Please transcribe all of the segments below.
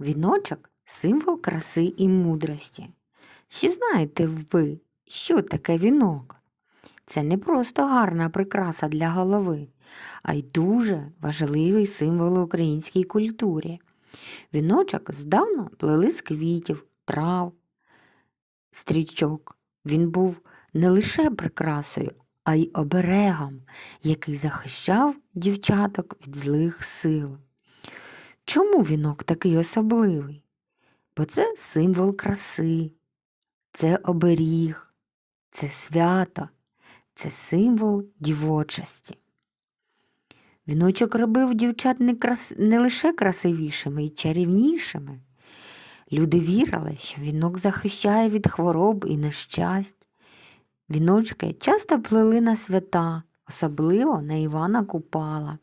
Віночок символ краси і мудрості. Чи знаєте ви, що таке вінок? Це не просто гарна прикраса для голови, а й дуже важливий символ українській культурі. Віночок здавна плели з квітів, трав, стрічок. Він був не лише прикрасою, а й оберегом, який захищав дівчаток від злих сил. Чому вінок такий особливий? Бо це символ краси, це оберіг, це свято, це символ дівочості. Віночок робив дівчат не, крас... не лише красивішими і чарівнішими. Люди вірили, що вінок захищає від хвороб і нещасть. Віночки часто плели на свята, особливо на Івана Купала.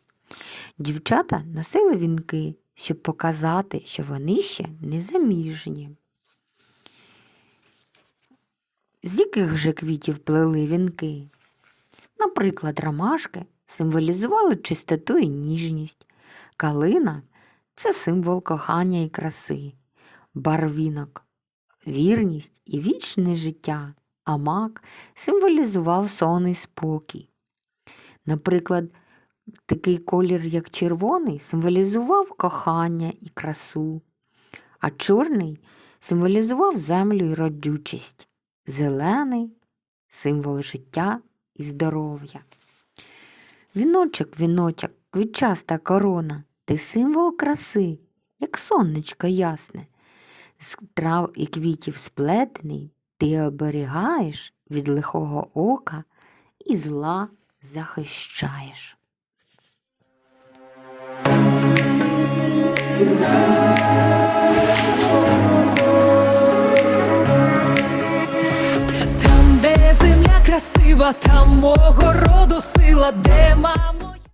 Дівчата носили вінки, щоб показати, що вони ще не заміжні. З яких же квітів плели вінки? Наприклад, ромашки символізували чистоту і ніжність, калина це символ кохання і краси, барвінок вірність і вічне життя, а мак символізував сон і спокій. Наприклад, такий колір, як червоний, символізував кохання і красу, а чорний символізував землю і родючість, зелений символ життя і здоров'я. Віночок, віночок, квітчаста корона, ти символ краси, як сонечко ясне. З трав і квітів сплетений, ти оберігаєш від лихого ока і зла захищаєш. Там, де земля красива, там мого роду сила, де мамо.